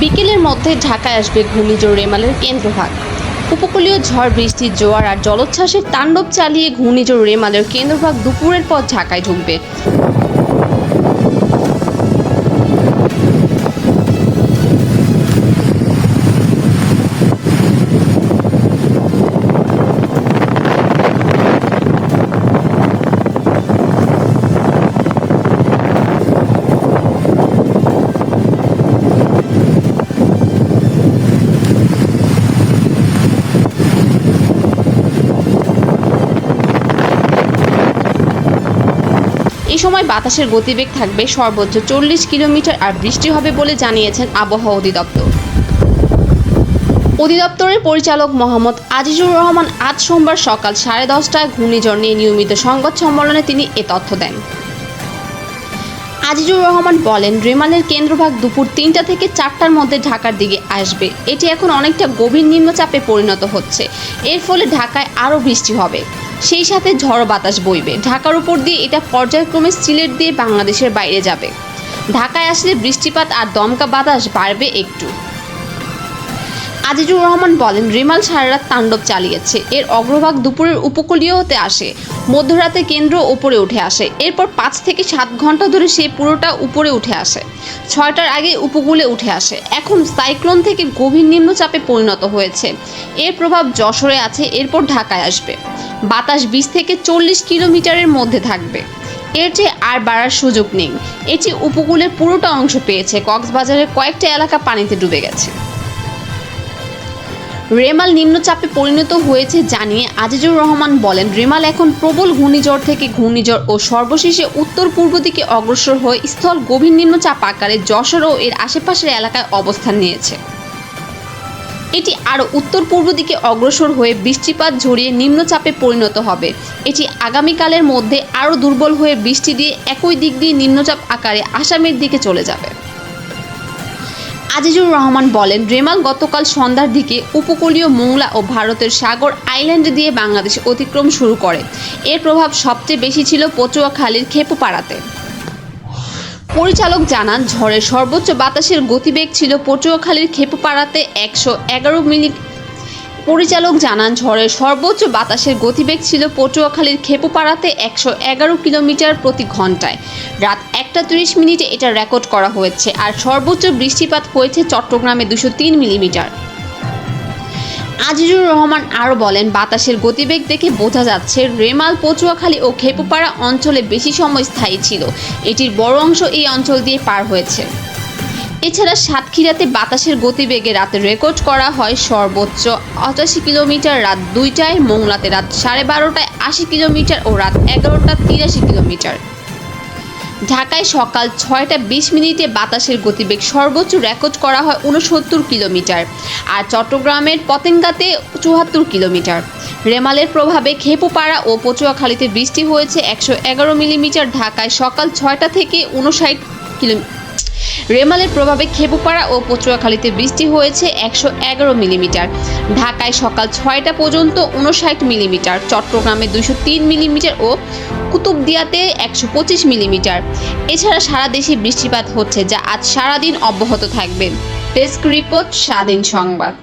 বিকেলের মধ্যে ঢাকায় আসবে ঘূর্ণিঝড় রেমালের কেন্দ্রভাগ। উপকূলীয় ঝড়, বৃষ্টি, জোয়ার আর জলোচ্ছ্বাসের তাণ্ডব চালিয়ে ঘূর্ণিঝড় রেমালের কেন্দ্রভাগ দুপুরের পর ঢাকায় ঢুকবে। এই সময় বাতাসের গতিবেগ থাকবে সর্বোচ্চ চল্লিশ কিলোমিটার আর বৃষ্টি হবে বলে জানিয়েছেন আবহাওয়া অধিদপ্তর। অধিদপ্তরের পরিচালক মোহাম্মদ আজিজুর রহমান আজ সোমবার সকাল সাড়ে দশটায় ঘূর্ণিঝড় নিয়ে নিয়মিত সংবাদ সম্মেলনে তিনি এ তথ্য দেন। আজিজুর রহমান বলেন, রেমালের কেন্দ্রভাগ দুপুর তিনটা থেকে চারটার মধ্যে ঢাকার দিকে আসবে। এটি এখন অনেকটা গভীর নিম্নচাপে পরিণত হচ্ছে। এর ফলে ঢাকায় আরও বৃষ্টি হবে। সেই সাথে ঝড় বাতাস বইবে। ঢাকার উপর দিয়ে এটা পর্যায়ক্রমে সিলেট দিয়ে বাংলাদেশের বাইরে যাবে। ঢাকায় আসলে বৃষ্টিপাত আর দমকা বাতাস বাড়বে একটু। আজিজুর রহমান বলেন, রিমাল সারারাত তাণ্ডব চালিয়েছে। এর অগ্রভাগ দুপুরের উপকূলীয় হতে আসে। মধ্যরাতে কেন্দ্র উপরে উঠে আসে। এরপর পাঁচ থেকে সাত ঘণ্টা ধরে সে পুরোটা উপরে উঠে আসে। ছয়টার আগে উপকূলে উঠে আসে। এখন সাইক্লোন থেকে গভীর নিম্নচাপে পরিণত হয়েছে। এর প্রভাব যশোরে আছে, এরপর ঢাকায় আসবে। বাতাস বিশ থেকে চল্লিশ কিলোমিটারের মধ্যে থাকবে। এর চেয়ে আর বাড়ার সুযোগ নেই। এটি উপকূলের পুরোটা অংশ পেয়েছে। কক্সবাজারের কয়েকটা এলাকা পানিতে ডুবে গেছে। রেমাল নিম্নচাপে পরিণত হয়েছে জানিয়ে আজিজুর রহমান বলেন, রেমাল এখন প্রবল ঘূর্ণিঝড় থেকে ঘূর্ণিঝড় ও সর্বশেষে উত্তর পূর্ব দিকে অগ্রসর হয়ে স্থল গভীর নিম্নচাপ আকারে যশোর ও এর আশেপাশের এলাকায় অবস্থান নিয়েছে। এটি আরও উত্তর পূর্ব দিকে অগ্রসর হয়ে বৃষ্টিপাত ঝরিয়ে নিম্নচাপে পরিণত হবে। এটি আগামীকালের মধ্যে আরও দুর্বল হয়ে বৃষ্টি দিয়ে একই দিক দিয়ে নিম্নচাপ আকারে আসামের দিকে চলে যাবে। আজিজুর রহমান বলেন, রেমাল গতকাল সন্ধ্যার দিকে উপকূলীয় মোংলা ও ভারতের সাগর আইল্যান্ড দিয়ে বাংলাদেশে অতিক্রম শুরু করে। এর প্রভাব সবচেয়ে বেশি ছিল পচুয়াখালীর খেপুপাড়াতে। পরিচালক জানান, ঝড়ের সর্বোচ্চ বাতাসের গতিবেগ ছিল পটুয়াখালীর খেপুপাড়াতে একশো এগারো মিনিট পরিচালক জানান, ঝড়ের সর্বোচ্চ বাতাসের গতিবেগ ছিল পটুয়াখালীর খেপুপাড়াতে একশো এগারো কিলোমিটার প্রতি ঘন্টায় রাত একটা তিরিশ মিনিটে এটা রেকর্ড করা হয়েছে আর সর্বোচ্চ বৃষ্টিপাত হয়েছে চট্টগ্রামে দুশো তিন মিলিমিটার। আজিজুর রহমান আরও বলেন, বাতাসের গতিবেগ দেখে বোঝা যাচ্ছে রেমাল পটুয়াখালী ও খেপুপাড়া অঞ্চলে বেশি সময় স্থায়ী ছিল। এটির বড় অংশ এই অঞ্চল দিয়ে পার হয়েছে। এছাড়া সাতক্ষীরাতে বাতাসের গতিবেগে রাতে রেকর্ড করা হয় সর্বোচ্চ অটাশি কিলোমিটার, রাত দুইটায় মোংলাতে রাত সাড়ে বারোটায় আশি কিলোমিটার ও রাত এগারোটা তিরাশি কিলোমিটার। ঢাকায় সকাল ছয়টা বিশ মিনিটে বাতাসের গতিবেগ সর্বোচ্চ রেকর্ড করা হয় উনসত্তর কিলোমিটার আর চট্টগ্রামের পতেঙ্গাতে চুয়াত্তর কিলোমিটার। রেমালের প্রভাবে খেপুপাড়া ও পটুয়াখালীতে বৃষ্টি হয়েছে একশো এগারো মিলিমিটার। ঢাকায় সকাল ছয়টা থেকে উনষাট কিলোমিটার রেমালের প্রভাবে খেপুপাড়া ও পটুয়াখালীতে বৃষ্টি হয়েছে একশো এগারো মিলিমিটার। ঢাকায় সকাল ছয়টা পর্যন্ত উনষাট মিলিমিটার, চট্টগ্রামে দুশো তিন মিলিমিটার ও কুতুবদিয়াতে একশো পঁচিশ মিলিমিটার। এছাড়া সারা দেশে বৃষ্টিপাত হচ্ছে, যা আজ সারাদিন অব্যাহত থাকবে। ডেস্ক রিপোর্ট, স্বাধীন সংবাদ।